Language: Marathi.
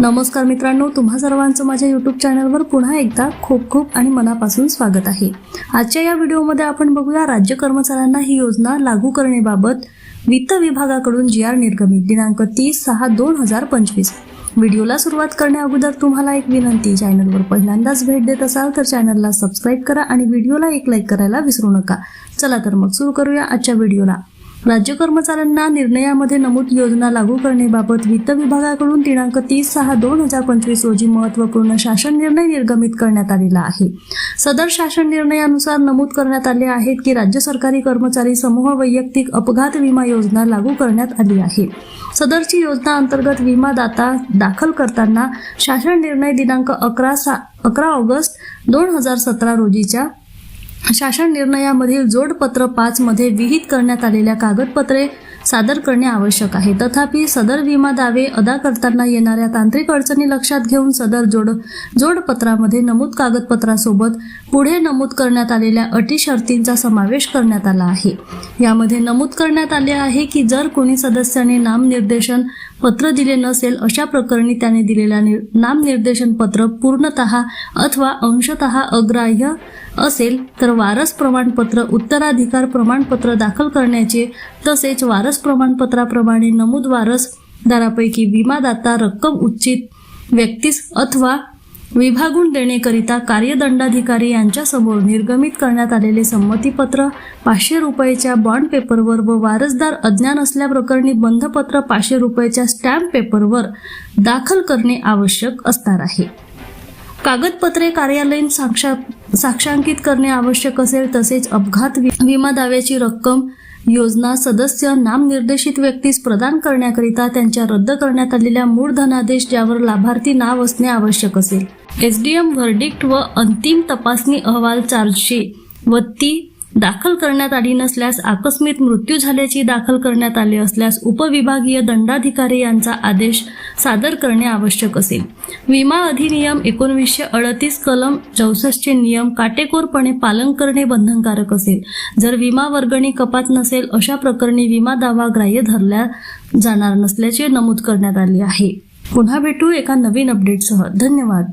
नमस्कार मित्रांनो तुम्हा सर्वांचं माझ्या यूट्यूब चॅनलवर पुन्हा एकदा खूप खूप आणि मनापासून स्वागत आहे. आजच्या या व्हिडिओमध्ये आपण बघूया राज्य कर्मचाऱ्यांना ही योजना लागू करण्याबाबत वित्त विभागाकडून जी आर निर्गमित दिनांक तीस सहा दोन हजार पंचवीस. व्हिडिओला सुरुवात करण्या अगोदर तुम्हाला एक विनंती चॅनलवर पहिल्यांदाच भेट देत असाल तर चॅनलला सबस्क्राईब करा आणि व्हिडिओला एक लाईक करायला विसरू नका. चला तर मग सुरू करूया आजच्या व्हिडिओला. राज्य कर्मचाऱ्यांना निर्णयामध्ये नमूद योजना लागू करण्याबाबत वित्त विभागाकडून दिनांक तीस सहा दोन हजार पंचवीस रोजी महत्त्वपूर्ण शासन निर्णय निर्गमित करण्यात आलेला आहे. सदर शासन निर्णयानुसार नमूद करण्यात आले आहेत की राज्य सरकारी कर्मचारी समूह वैयक्तिक अपघात विमा योजना लागू करण्यात आली आहे. सदरची योजना अंतर्गत विमादाता दाखल करताना शासन निर्णय दिनांक अकरा सा अकरा ऑगस्ट दोन हजार सतरा रोजीच्या शासन निर्णयामधील जोडपत्र पाचमध्ये विहित करण्यात आलेल्या कागदपत्रे सादर करणे आवश्यक आहे. तथापि सदर विमा दावे अदा करताना येणाऱ्या तांत्रिक अडचणी लक्षात घेऊन सदर जोड जोडपत्रामध्ये नमूद कागदपत्रासोबत पुढे नमूद करण्यात आलेल्या अटी शर्तींचा समावेश करण्यात आला आहे. यामध्ये नमूद करण्यात आले आहे की जर कोणी सदस्याने नामनिर्देशन पत्र दिले नसेल अशा प्रकरणी त्याने दिलेल्या नि- नामनिर्देशन पत्र पूर्णतः अथवा अंशतः अग्राह्य असेल तर वारस प्रमाणपत्र उत्तराधिकार प्रमाणपत्र दाखल करण्याचे तसेच वारस प्रमाणपत्राप्रमाणे नमूद वारसदारापैकी विमादाता रक्कम उच्चित व्यक्तीस अथवा विभागून देण्याकरिता कार्यदंडाधिकारी यांच्यासमोर निर्गमित करण्यात आलेले संमतीपत्र पाचशे रुपयाच्या बॉन्ड पेपरवर व वारसदार अज्ञान असल्याप्रकरणी बंधपत्र पाचशे रुपयाच्या स्टॅम्प पेपरवर दाखल करणे आवश्यक असणार आहे. कागदपत्रे कार्यालयीन साक्षा साक्षांकित करणे आवश्यक असेल तसेच अपघात वि- विमा दाव्याची रक्कम योजना सदस्य नामनिर्देशित व्यक्तीस प्रदान करण्याकरिता त्यांच्या रद्द करण्यात आलेल्या मूळ धनादेश ज्यावर लाभार्थी नाव असणे आवश्यक असेल. एसडीएम व्हर्डिक्ट व अंतिम तपासणी अहवाल चारशे व ती दाखल करण्यात आली नसल्यास आकस्मिक मृत्यू झाल्याची दाखल करण्यात आले असल्यास उपविभागीय दंडाधिकारी यांचा आदेश सादर करणे आवश्यक असेल. विमा अधिनियम एकोणवीसशे अडतीस कलम चौसष्टचे नियम काटेकोरपणे पालन करणे बंधनकारक असेल. जर विमा वर्गणी कपात नसेल अशा प्रकरणी विमा दावा ग्राह्य धरल्या जाणार नसल्याचे नमूद करण्यात आले आहे. पुन्हा भेटू एका नवीन अपडेटसह. धन्यवाद.